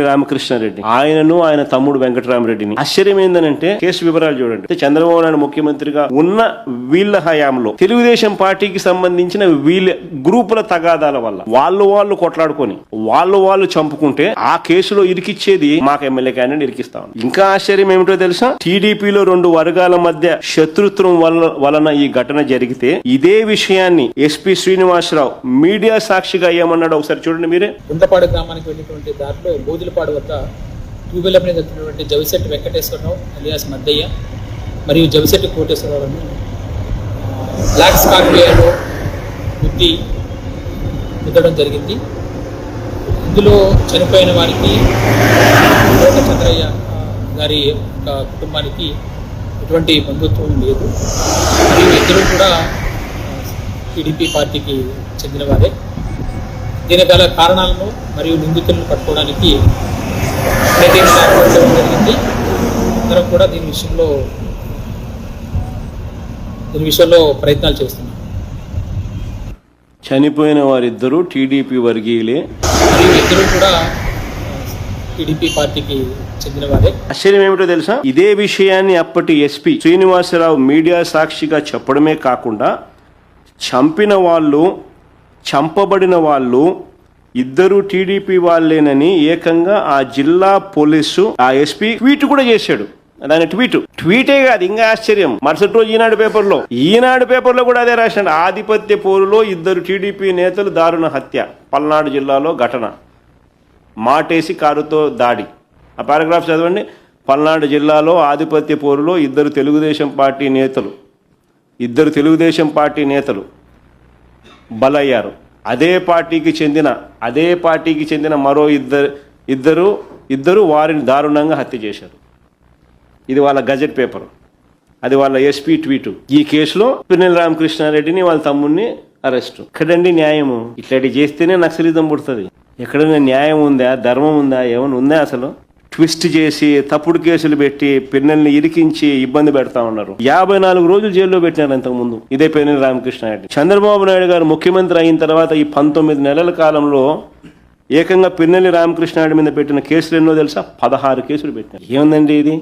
రామకృష్ణారెడ్డి. ఆయనను ఆయన తమ్ముడు వెంకటరామరెడ్డిని. ఆశ్చర్యం ఏంటంటే కేసు వివరాలు చూడండి. చంద్రబాబు నాయుడు ముఖ్యమంత్రిగా ఉన్న వీళ్ళ హయాంలో తెలుగుదేశం పార్టీకి సంబంధించిన వీళ్ళ గ్రూపుల తగాదాల వల్ల వాళ్ళు వాళ్ళు కొట్లాడుకొని వాళ్ళు వాళ్ళు చంపుకుంటే ఆ కేసులో ఇరికిచ్చేది మాకు ఎమ్మెల్యే క్యాండిడేట్ ఇరికిస్తా ఇంకా ఆశ్చర్యం ఏమిటో తెలుసా? టీడీపీలో రెండు వర్గాల మధ్య శత్రుత్వం వల్ల వలన ఈ ఘటన జరిగితే ఇదే విషయాన్ని ఎస్పీ శ్రీనివాసరావు మీడియా సాక్షిగా ఏమన్నాడు ఒకసారి చూడండి మీరే. గుంటపాడు గ్రామానికి వెళ్ళినటువంటి దాంట్లో పాడు వద్ద ట్యూబ్వెల్ మీద వెళ్తున్నటువంటి జవిశెట్టి వెంకటేశ్వరరావు అలియాస్ మద్దయ్య మరియు జవిశెట్టి కోటేశ్వరరావును బ్లాక్ స్కార్పియోలో బుద్ధి గుద్దడం జరిగింది. ఇందులో చనిపోయిన వారికి కోట చంద్రయ్య గారి కుటుంబానికి ఎటువంటి బంధుత్వం లేదు. మరియు ఇద్దరు కూడా టీడీపీ పార్టీకి చెందినవారే. దీని గల కారణాలను మరియు నిందితులను పట్టుకోవడానికి జరిగింది. అందరం కూడా దీని విషయంలో దీని విషయంలో ప్రయత్నాలు చేస్తున్నాం. చనిపోయిన వారిద్దరూ టీడీపీ వర్గీయులే. మరియు ఇద్దరు కూడా టీడీపీ పార్టీకి చెందిన వారే ఆశ్చర్యం ఏమిటో తెలుసా? ఇదే విషయాన్ని అప్పటి ఎస్పీ శ్రీనివాసరావు మీడియా సాక్షిగా చెప్పడమే కాకుండా చంపిన వాళ్ళు చంపబడిన వాళ్ళు ఇద్దరు టీడీపీ వాళ్ళేనని ఏకంగా ఆ జిల్లా పోలీసు ఆ ఎస్పీ ట్వీట్ కూడా చేశాడు. దాని ట్వీట్. ట్వీటే కాదు ఇంకా ఆశ్చర్యం. మరుసటి రోజు ఈనాడు పేపర్లో. ఈనాడు పేపర్లో కూడా అదే రాశాడు. ఆధిపత్య పోరులో ఇద్దరు టీడీపీ నేతలు దారుణ హత్య. పల్నాడు జిల్లాలో ఘటన. మాటేసి కారుతో దాడి. ఆ పారాగ్రాఫ్ చదవండి. పల్నాడు జిల్లాలో ఆధిపత్య పోరులో ఇద్దరు తెలుగుదేశం పార్టీ నేతలు. ఇద్దరు తెలుగుదేశం పార్టీ నేతలు. బలయ్యారు. అదే పార్టీకి చెందిన అదే పార్టీకి చెందిన మరో ఇద్దరు ఇద్దరు ఇద్దరు వారిని దారుణంగా హత్య చేశారు. ఇది వాళ్ళ గజెట్ పేపర్. అది వాళ్ళ ఎస్పీ ట్వీటు. ఈ కేసులో పిన్నెల రామకృష్ణారెడ్డిని వాళ్ళ తమ్ముడిని అరెస్ట్. ఎక్కడండి న్యాయము? ఇట్లాంటి చేస్తేనే నక్సలిజం పుడుతుంది. ఎక్కడైనా న్యాయం ఉందా? ధర్మం ఉందా? ఏమైనా ఉందా అసలు? ట్విస్ట్ చేసి తప్పుడు కేసులు పెట్టి పిన్నల్ని ఇరికించి ఇబ్బంది పెడతా ఉన్నారు. యాభై నాలుగు రోజులు జైల్లో పెట్టినారు ఇంతకు ముందు ఇదే రామకృష్ణ రామకృష్ణారెడ్డి చంద్రబాబు నాయుడు గారు ముఖ్యమంత్రి అయిన తర్వాత ఈ పంతొమ్మిది నెలల కాలంలో ఏకంగా పిన్నెల్లి రామకృష్ణారెడ్డి మీద పెట్టిన కేసులు ఎన్నో తెలుసా? పదహారు కేసులు పెట్టినారు. ఏముందండి ఇది?